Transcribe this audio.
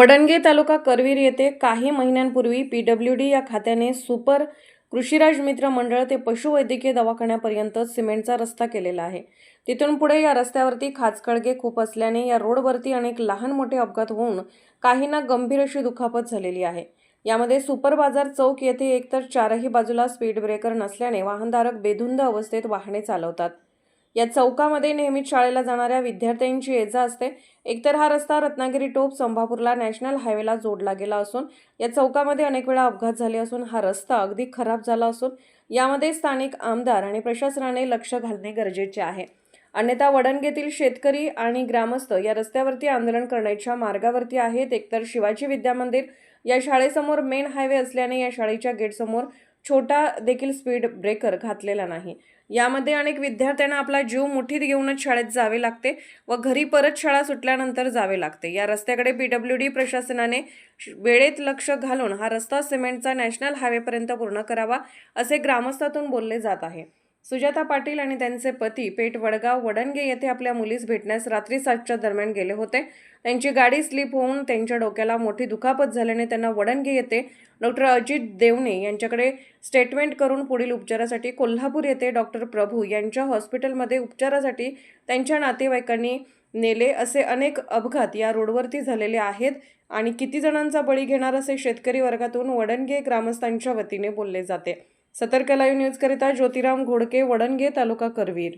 वडणगे तालुका करवीर येथे काही महिन्यांपूर्वी पी डब्ल्यू डी या खात्याने सुपर कृषीराज मित्र मंडळ ते पशुवैद्यकीय दवाखान्यापर्यंत सिमेंटचा रस्ता केलेला आहे. तिथून पुढे या रस्त्यावरती खाचखळगे खूप असल्याने या रोडवरती अनेक लहान मोठे अपघात होऊन काहींना गंभीर अशी दुखापत झालेली आहे. यामध्ये सुपर बाजार चौक येथे एकतर चारही बाजूला स्पीड ब्रेकर नसल्याने वाहनधारक बेधुंद अवस्थेत वाहने चालवतात. या चौकामध्ये नेहमीच शाळेला जाणाऱ्या विद्यार्थ्यांची ये जा असते. एकतर हा रस्ता रत्नागिरी टोप संभापूरला नॅशनल हायवेला जोडला गेला असून या चौकामध्ये अनेक वेळा अपघात झाले असून हा रस्ता अगदी खराब झाला असून यामध्ये स्थानिक आमदार आणि प्रशासनाने लक्ष घालणे गरजेचे आहे. अन्यथा वडणगेतील शेतकरी आणि ग्रामस्थ या रस्त्यावरती आंदोलन करण्याच्या मार्गावरती आहेत. एकतर शिवाजी विद्यामंदिर या शाळेसमोर मेन हायवे असल्याने या शाळेच्या गेटसमोर छोटा देखील स्पीड ब्रेकर घातलेला नाही. यामध्ये अनेक विद्यार्थ्यांना आपला जीव मुठीत घेऊनच शाळेत जावे लागते व घरी परत शाळा सुटल्यानंतर जावे लागते. या रस्त्याकडे पी डब्ल्यू डी प्रशासनाने वेळेत लक्ष घालून हा रस्ता सिमेंटचा नॅशनल हायवेपर्यंत पूर्ण करावा असे ग्रामस्थातून बोलले जात आहे. सुजाता पाटील आणि त्यांचे पती पेठ वडगाव वडणगे येथे आपल्या मुलीस भेटण्यास रात्री सातच्या दरम्यान गेले होते. त्यांची गाडी स्लिप होऊन त्यांच्या डोक्याला मोठी दुखापत झाल्याने त्यांना वडणगे येथे डॉक्टर अजित देवणे यांच्याकडे स्टेटमेंट करून पुढील उपचारासाठी कोल्हापूर येथे डॉक्टर प्रभू यांच्या हॉस्पिटलमध्ये उपचारासाठी त्यांच्या नातेवाईकांनी नेले असे अनेक अपघात या रोडवरती झालेले आहेत आणि किती जणांचा बळी घेणार असे शेतकरी वर्गातून वडणगे ग्रामस्थांच्या वतीने बोलले जाते. सतर्क लाईव्ह न्यूजकरिता ज्योतिराम घोडके वडणगे तालुका करवीर.